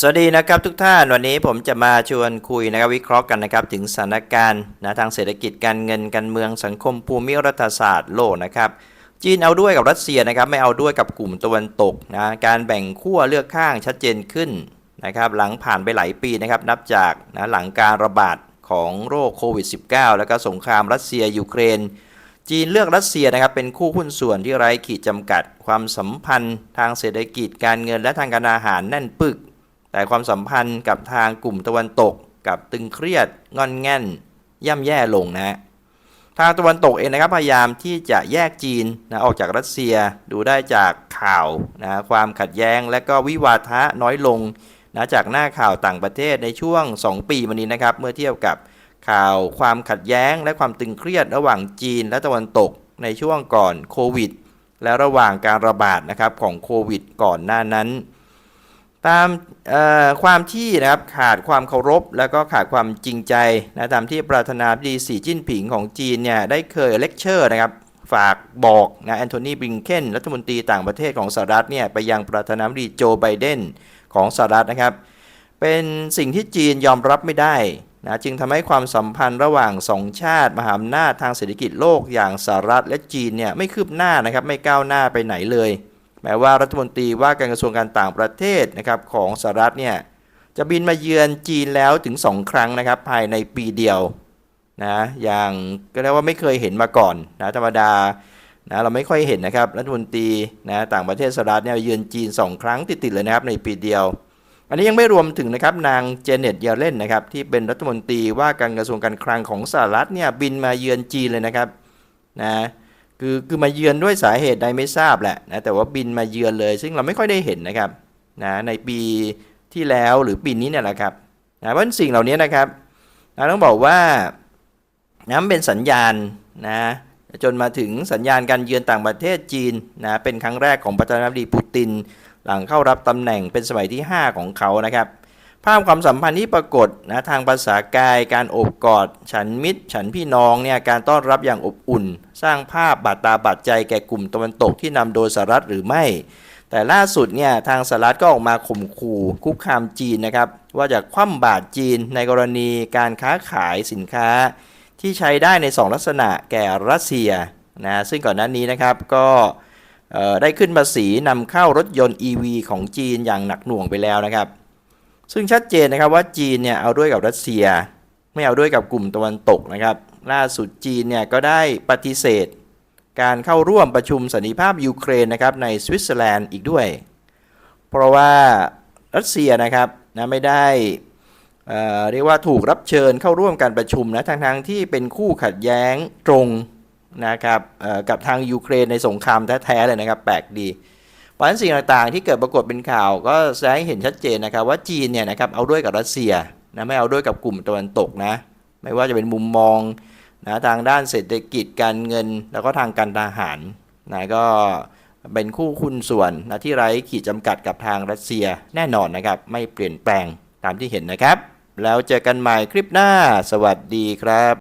สวัสดีนะครับทุกท่านวันนี้ผมจะมาชวนคุยนะครับวิเคราะห์กันนะครับถึงสถานการณ์นะทางเศรษฐกิจการเงินการเมืองสังคมภูมิรัฐศาสตร์โลกนะครับจีนเอาด้วยกับรัสเซียนะครับไม่เอาด้วยกับกลุ่มตะวันตกนะการแบ่งขั้วเลือกข้างชัดเจนขึ้นนะครับหลังผ่านไปหลายปีนะครับนับจากนะหลังการระบาดของโรคโควิด -19 แล้วก็สงครามรัสเซียยูเครน จีนเลือกรัสเซียนะครับเป็นคู่หุ้นส่วนที่ไร้ขีดจำกัด ความสัมพันธ์ ทางเศรษฐกิจการเงินและทางการอาหารแน่นปึก แต่ความสัมพันธ์กับทางกลุ่มตะวันตกกับตึงเครียดงอนแง่น ย่ำแย่ลงนะทางตะวันตกเองนะครับพยายามที่จะแยกจีนนะออกจากรัสเซียดูได้จากข่าวนะความขัดแย้งและก็วิวาทะน้อยลงนะจากหน้าข่าวต่างประเทศในช่วง 2 ปีมานี้นะครับ เมื่อเทียบกับข่าวความขัดแย้งและความตึงเครียดระหว่างจีนและตะวันตกในช่วงก่อนโควิดและระหว่างการระบาดนะครับของโควิดก่อนหน้านั้น ตามความที่นะครับขาดความเคารพ แล้วก็ขาดความจริงใจนะตามที่ประธานาธิบดีสีจิ้นผิงของจีนเนี่ยได้เคยเลคเชอร์นะครับฝากบอกนะแอนโทนีบริงเคนรัฐมนตรีต่างประเทศของสหรัฐเนี่ยไปยังประธานาธิบดีโจไบเดนของสหรัฐนะครับ เป็นสิ่งที่จีนยอมรับไม่ได้นะจึงทำให้ความสัมพันธ์ระหว่างสองชาติ มหาอำนาจทางเศรษฐกิจโลกอย่างสหรัฐและจีนเนี่ยไม่คืบหน้านะครับไม่ก้าวหน้าไปไหนเลย แม้ว่ารัฐมนตรีว่าการกระทรวงการต่างประเทศนะครับของสหรัฐเนี่ยจะบินมาเยือนจีนแล้วถึง 2 ครั้งนะครับภายในปีเดียวนะอย่างก็เรียกว่าไม่เคยเห็นมาก่อนนะธรรมดานะเราไม่ค่อยเห็นนะครับรัฐมนตรีนะต่างประเทศสหรัฐเนี่ยเยือนจีน 2 ครั้งติดๆเลยนะครับในปีเดียว อันนี้ยังไม่รวมถึงนะครับนางเจเน็ตเยเลนนะครับที่เป็นรัฐมนตรีว่าการกระทรวงการคลังของสหรัฐเนี่ยบินมาเยือนจีนเลยนะครับนะ คือคือมาเยือนด้วยสาเหตุใดไม่ทราบแหละนะแต่ว่าบินมาเยือนเลย ซึ่งเราไม่ค่อยได้เห็นนะครับนะในปีที่แล้วหรือปีนี้เนี่ยแหละครับนะเพราะฉนสิ่งเหล่านี้นะครับนะต้องบอกว่านะมันเป็นสัญญาณนะจนมาถึงสัญญาณการเยือนต่างประเทศจีนนะเป็นครั้งแรกของประธานาธิบดีปูติน หลังเข้ารับตำแหน่งเป็นสมัยที่ 5 ของเขานะครับ ภาพความสัมพันธ์ที่ปรากฏนะทางภาษากาย การโอบกอด ฉันมิตร ฉันพี่น้องเนี่ยการต้อนรับอย่างอบอุ่น สร้างภาพบาดตาบาดใจแก่กลุ่มตะวันตกที่นำโดยสหรัฐหรือไม่ แต่ล่าสุดเนี่ยทางสหรัฐก็ออกมาข่มขู่คุกคามจีนนะครับว่าจะคว่ำบาตรจีนในกรณีการค้าขายสินค้า ที่ใช้ได้ใน 2 ลักษณะแก่รัสเซียนะซึ่งก่อนหน้านี้นะครับก็ได้ขึ้นภาษีนำเข้ารถยนต์ EV ของจีนอย่างหนักหน่วงไปแล้วนะครับ ซึ่งชัดเจนนะครับว่าจีนเนี่ยเอาด้วยกับรัสเซีย ไม่เอาด้วยกับกลุ่มตะวันตกนะครับ ล่าสุดจีนเนี่ยก็ได้ปฏิเสธ การเข้าร่วมประชุมสันติภาพยูเครนนะครับในสวิตเซอร์แลนด์อีกด้วย เพราะว่ารัสเซียนะครับนะไม่ได้เเรียกว่าถูกรับเชิญเข้าร่วมการประชุมนะทั้งๆที่เป็นคู่ขัดแย้งตรงนะครับกับทางยูเครนในสงครามแท้ๆเลยนะครับแปลกดี เพราะฉะนั้นสิ่งต่างๆ ที่เกิดปรากฏเป็นข่าวก็แสดงให้เห็นชัดเจนนะครับ ว่าจีนเนี่ยนะครับเอาด้วยกับรัสเซียนะไม่เอาด้วยกับกลุ่มตะวันตกนะไม่ว่าจะเป็นมุมมองนะทางด้านเศรษฐกิจการเงิน แล้วก็ทางการทหารนะก็เป็นคู่คุณส่วนนะที่ไร้ขีดจำกัดกับทางรัสเซียแน่นอนนะครับ ไม่เปลี่ยนแปลงตามที่เห็นนะครับ แล้วเจอกันใหม่คลิปหน้า สวัสดีครับ